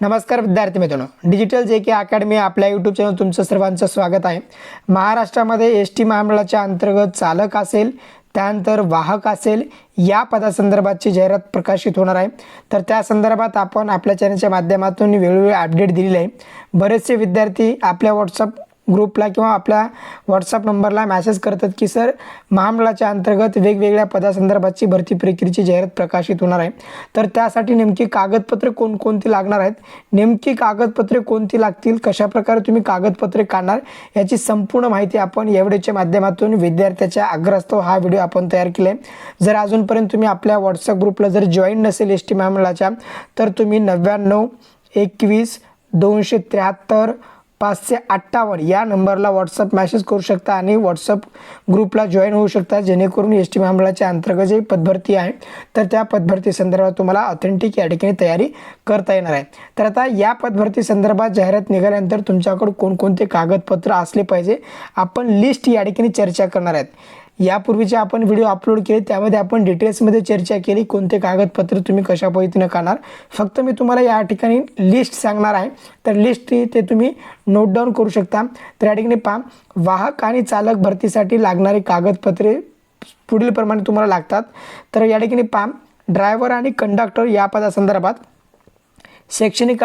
नमस्कार विद्यार्थी मित्रांनो. डिजिटल जे के अकॅडमी आपल्या यूट्यूब चॅनल तुमचं सर्वांचं स्वागत आहे. महाराष्ट्रामध्ये एस टी महामंडळाच्या अंतर्गत चालक असेल त्यानंतर वाहक असेल या पदासंदर्भातची जाहिरात प्रकाशित होणार आहे. तर त्या संदर्भात आपण आपल्या चॅनलच्या माध्यमातून वेळोवेळी अपडेट दिलेले आहे. बरेचसे विद्यार्थी आपल्या व्हॉट्सअप ग्रुपला किंवा आपल्या व्हॉट्सअप नंबरला मॅसेज करतात की सर महामंडळाच्या अंतर्गत वेगवेगळ्या पदासंदर्भातची भरती प्रक्रियेची जाहिरात प्रकाशित होणार आहे. तर त्यासाठी नेमकी कागदपत्रे कोणकोणती लागणार आहेत? नेमकी कागदपत्रे कोणती लागतील? कशाप्रकारे तुम्ही कागदपत्रे काढणार? याची संपूर्ण माहिती आपण या व्हिडिओच्या माध्यमातून विद्यार्थ्याच्या आग्रहास्तव हा व्हिडिओ आपण तयार केला आहे. जर अजूनपर्यंत तुम्ही आपल्या व्हॉट्सअप ग्रुपला जर जॉईन नसेल एस टी महामंडळाच्या तर तुम्ही नव्याण्णव एकवीस दोनशे त्र्याहत्तर पाचशे अठ्ठावन्न. या नंबरला व्हॉट्सअप मॅसेज करू शकता आणि व्हॉट्सअप ग्रुपला जॉईन होऊ शकता जेणेकरून एस टी महामंडळाच्या अंतर्गत जे पदभरती आहे तर त्या पदभरती संदर्भात तुम्हाला ऑथेंटिक या ठिकाणी तयारी करता येणार आहे. तर आता या पदभरती संदर्भात जाहिरात निघाल्यानंतर तुमच्याकडं कोणकोणते कागदपत्र असले पाहिजे आपण लिस्ट या ठिकाणी चर्चा करणार आहेत. यापूर्वीचे आपण व्हिडिओ अपलोड केले त्यामध्ये आपण डिटेल्समध्ये चर्चा केली कोणते कागदपत्र तुम्ही कशा पद्धतीनं काढणार. फक्त मी तुम्हाला या ठिकाणी लिस्ट सांगणार आहे. तर लिस्ट ते तुम्ही नोट डाऊन करू शकता. तर या ठिकाणी पहा वाहक आणि चालक भरतीसाठी लागणारी कागदपत्रे पुढील प्रमाणे तुम्हाला लागतात. तर या ठिकाणी पहा ड्रायव्हर आणि कंडक्टर या पदासंदर्भात शैक्षणिक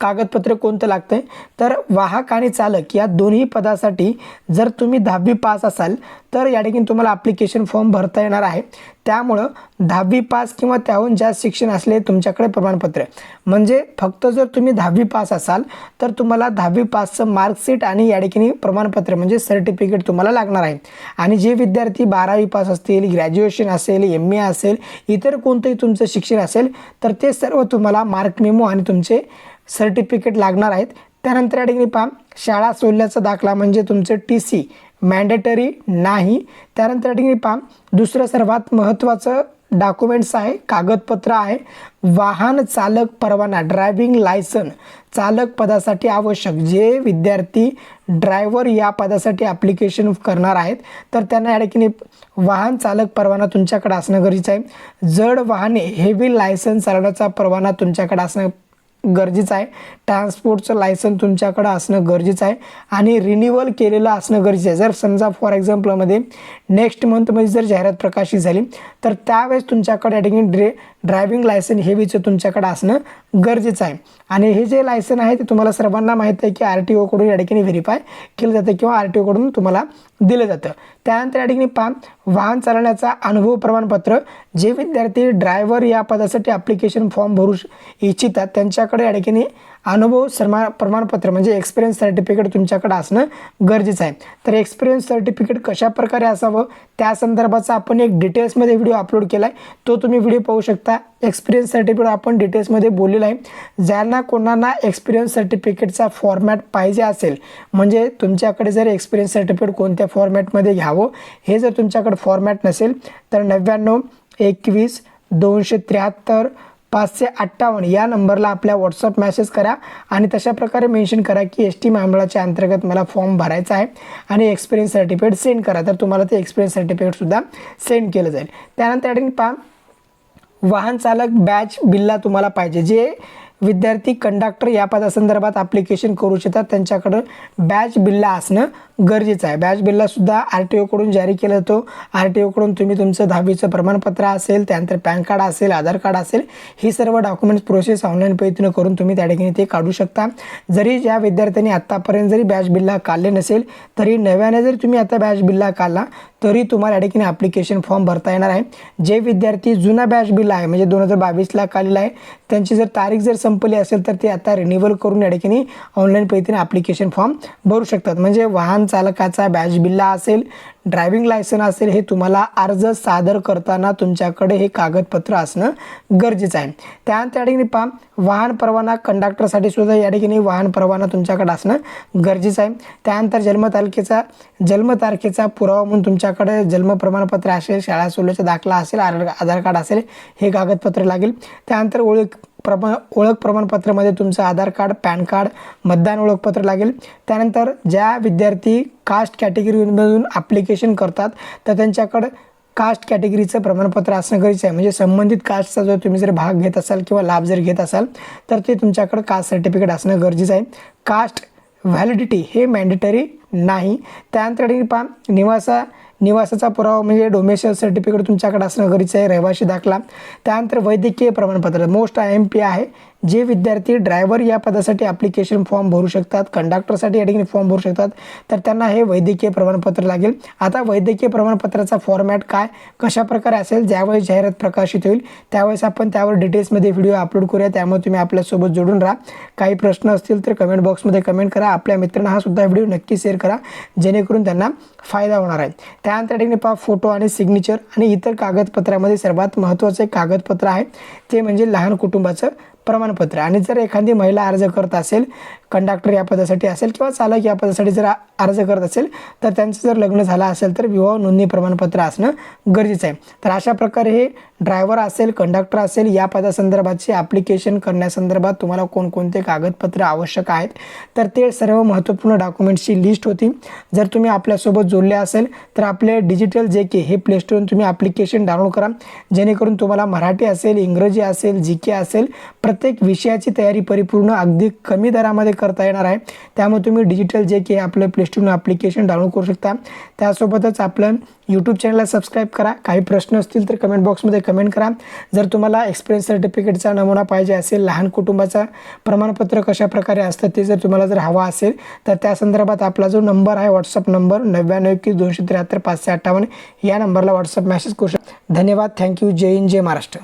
कागदपत्र कोणतं लागतं आहे तर वाहक आणि चालक या दोन्ही पदासाठी जर तुम्ही दहावी पास असाल तर या ठिकाणी तुम्हाला ॲप्लिकेशन फॉर्म भरता येणार आहे. त्यामुळं दहावी पास किंवा त्याहून जास्त शिक्षण असले तुमच्याकडे प्रमाणपत्र. म्हणजे फक्त जर तुम्ही दहावी पास असाल तर तुम्हाला दहावी पासचं मार्कशीट आणि या ठिकाणी प्रमाणपत्र म्हणजे सर्टिफिकेट तुम्हाला लागणार आहे. आणि जे विद्यार्थी बारावी पास असतील ग्रॅज्युएशन असेल एम ए असेल इतर कोणतंही तुमचं शिक्षण असेल तर ते सर्व तुम्हाला मार्क मेमो आणि तुमचे सर्टिफिकेट लागणार आहेत. त्यानंतर या ठिकाणी पहा शाळा सोडल्याचा दाखला म्हणजे तुमचं टी सी मॅन्डेटरी नाही. त्यानंतर या ठिकाणी पहा दुसरं सर्वात महत्त्वाचं डॉक्युमेंट्स आहे कागदपत्र आहे. वाहन चालक परवाना ड्रायव्हिंग लायसन चालक पदासाठी आवश्यक जे विद्यार्थी ड्रायव्हर या पदासाठी ॲप्लिकेशन करणार आहेत. तर त्यांना या ठिकाणी वाहन चालक परवाना तुमच्याकडे असणं गरजेचं आहे. जड वाहने हेवी लायसन चालवण्याचा परवाना तुमच्याकडे असणं गरजेचं आहे. ट्रान्सपोर्टचं लायसन तुमच्याकडं असणं गरजेचं आहे. आणि रिन्युअल केलेलं असणं गरजेचं आहे. जर समजा फॉर एक्झाम्पलमध्ये नेक्स्ट मंथमध्ये जर जाहिरात प्रकाशित झाली तर त्यावेळेस तुमच्याकडे या ठिकाणी ड्रे ड्रायव्हिंग लायसन हेवीचं तुमच्याकडे असणं गरजेचं आहे. आणि हे जे लायसन आहे ते तुम्हाला सर्वांना माहीत आहे की आर टी ओकडून या ठिकाणी व्हेरीफाय केलं जातं किंवा आर टी ओकडून तुम्हाला दिलं जातं. त्यानंतर या ठिकाणी पहा वाहन चालवण्याचा अनुभव प्रमाणपत्र. जे विद्यार्थी ड्रायव्हर या पदासाठी ॲप्लिकेशन फॉर्म भरू इच्छितात त्यांच्या तुमच्याकडे या ठिकाणी अनुभव सन्मान प्रमाणपत्र म्हणजे एक्सपिरियन्स सर्टिफिकेट तुमच्याकडे असणं गरजेचं आहे. तर एक्सपिरियन्स सर्टिफिकेट कशा प्रकारे असावं? त्या संदर्भाचा आपण एक डिटेल्समध्ये व्हिडिओ अपलोड केला आहे तो तुम्ही व्हिडिओ पाहू शकता. एक्सपिरियन्स सर्टिफिकेट आपण डिटेल्समध्ये बोललेलं आहे. ज्यांना कोणाला एक्सपिरियन्स सर्टिफिकेटचा फॉर्मॅट पाहिजे असेल म्हणजे तुमच्याकडे जर एक्सपिरियन्स सर्टिफिकेट कोणत्या फॉर्मॅटमध्ये घ्यावं हे जर तुमच्याकडे फॉर्मॅट नसेल तर नव्याण्णव एकवीस दोनशे त्र्याहत्तर पाचशे अठ्ठावन्न. या नंबरला आपल्या व्हॉट्सअप मेसेज करा आणि तशा प्रकारे मेन्शन करा की एस टी महामंडळाच्या अंतर्गत मला फॉर्म भरायचा आहे आणि एक्सपिरियन्स सर्टिफिकेट सेंड करा. तर तुम्हाला ते एक्सपिरियन्स सर्टिफिकेटसुद्धा सेंड केलं जाईल. त्यानंतर पहा वाहन चालक बॅच बिल्ला तुम्हाला पाहिजे. जे विद्यार्थी कंडक्टर या पदासंदर्भात ॲप्लिकेशन करू शकतात. त्यांच्याकडं बॅच बिल्ला असणं गरजेचं आहे. बॅच बिल्लासुद्धा आर टी ओकडून जारी केला जातो. आर टी ओकडून तुम्ही तुमचं दहावीचं प्रमाणपत्र असेल त्यानंतर पॅन कार्ड असेल आधार कार्ड असेल ही सर्व डॉक्युमेंट्स प्रोसेस ऑनलाईन पद्धतीनं करून तुम्ही त्या ठिकाणी ते काढू शकता. जरी ज्या विद्यार्थ्यांनी आत्तापर्यंत जरी बॅच बिल्ला काढले नसेल तरी नव्याने जरी तुम्ही आता बॅच बिल्ला काढला तरी तुम्हाला या ठिकाणी ॲप्लिकेशन फॉर्म भरता येणार आहे. जे विद्यार्थी जुना बॅच बिल आहे म्हणजे दोन हजार बावीसला आलेला आहे त्यांची जर तारीख जर संपली असेल तर ते आता रिन्युअल करून या ठिकाणी ऑनलाईन पद्धतीने ॲप्लिकेशन फॉर्म भरू शकतात. म्हणजे वाहन चालकाचा बॅच बिल्ला असेल ड्रायव्हिंग लायसन असेल हे तुम्हाला अर्ज सादर करताना तुमच्याकडे हे कागदपत्र असणं गरजेचं आहे. त्यानंतर त्या ठिकाणी पहा वाहन परवाना कंडक्टरसाठी सुद्धा या ठिकाणी वाहन परवाना तुमच्याकडे असणं गरजेचं आहे. त्यानंतर जन्मतारखेचा जन्मतारखेचा पुरावा म्हणून तुमच्याकडे जन्म प्रमाणपत्र असेल शाळा सोडल्याचा दाखला असेल आधार कार्ड असेल हे कागदपत्र लागेल. त्यानंतर ओळख प्रम ओळख प्रमाणपत्रामध्ये तुमचं आधार कार्ड पॅन कार्ड मतदान ओळखपत्र लागेल. त्यानंतर ज्या विद्यार्थी कास्ट कॅटेगरीमधून ॲप्लिकेशन करतात तर त्यांच्याकडं कास्ट कॅटेगरीचं प्रमाणपत्र असणं गरजेचं आहे. म्हणजे संबंधित कास्टचा जर तुम्ही जर भाग घेत असाल किंवा लाभ जर घेत असाल तर ते तुमच्याकडं कास्ट सर्टिफिकेट असणं गरजेचं आहे. कास्ट व्हॅलिडिटी हे मॅन्डेटरी नाही. त्यानंतर पहा निवासा निवासाचा पुरावा म्हणजे डोमेशियल सर्टिफिकेट तुमच्याकडे असणं गरजेचं आहे रहिवाशी दाखला. त्यानंतर वैद्यकीय प्रमाणपत्र. मोस्ट आय एम पी आहे. जे विद्यार्थी ड्रायव्हर या पदासाठी ॲप्लिकेशन फॉर्म भरू शकतात कंडक्टरसाठी या ठिकाणी फॉर्म भरू शकतात तर त्यांना हे वैद्यकीय प्रमाणपत्र लागेल. आता वैद्यकीय प्रमाणपत्राचा फॉर्मॅट काय कशा प्रकारे असेल ज्यावेळेस जाहिरात प्रकाशित होईल त्यावेळेस आपण त्यावर डिटेल्समध्ये व्हिडिओ अपलोड करूया त्यामुळे तुम्ही आपल्यासोबत जोडून राहा. काही प्रश्न असतील तर कमेंट बॉक्समध्ये कमेंट करा. आपल्या मित्रांना हा सुद्धा व्हिडिओ नक्की शेअर करा जेणेकरून त्यांना फायदा होणार आहे. त्यानंतर ठिकाणी पहा फोटो आणि सिग्नेचर आणि इतर कागदपत्रामध्ये सर्वात महत्त्वाचं कागदपत्र आहे ते म्हणजे लहान कुटुंबाचं प्रमाणपत्र. आणि जर एखादी महिला अर्ज करत असेल कंडक्टर या पदासाठी असेल किंवा चालक या पदासाठी जर अर्ज करत असेल तर त्यांचं जर लग्न झालं असेल तर विवाह नोंदणी प्रमाणपत्र असणं गरजेचं आहे. तर अशा प्रकारे हे ड्रायव्हर असेल कंडक्टर असेल या पदासंदर्भाचे ॲप्लिकेशन करण्यासंदर्भात तुम्हाला कोणकोणते कागदपत्र आवश्यक आहेत तर ते सर्व महत्त्वपूर्ण डॉक्युमेंट्सची लिस्ट होती. जर तुम्ही आपल्यासोबत जोडले असेल तर आपले डिजिटल जे के हे प्लेस्टोरून तुम्ही ॲप्लिकेशन डाउनलोड करा. जेणेकरून तुम्हाला मराठी असेल इंग्रजी असेल जी के असेल प्रत्येक विषयाची तयारी परिपूर्ण अगदी कमी दरामध्ये करता येणार आहे. त्यामुळे तुम्ही डिजिटल जे की आपलं प्ले स्टोरून ॲप्लिकेशन डाउनलोड करू शकता. त्यासोबतच आपलं यूट्यूब चॅनलला सबस्क्राईब करा. काही प्रश्न असतील तर कमेंट बॉक्समध्ये कमेंट करा. जर तुम्हाला एक्सपिरियन्स सर्टिफिकेटचा नमुना पाहिजे असेल लहान कुटुंबाचा प्रमाणपत्र कशा प्रकारे असतं ते जर तुम्हाला जर हवा असेल तर त्या संदर्भात आपला जो नंबर आहे व्हॉट्सअप नंबर नव्याण्णव एकवीस दोनशे त्र्याहत्तर पाचशे अठ्ठावन्न या नंबरला व्हॉट्सअप मेसेज करू शकता. धन्यवाद. Thank you Jai Hind Jai Maharashtra.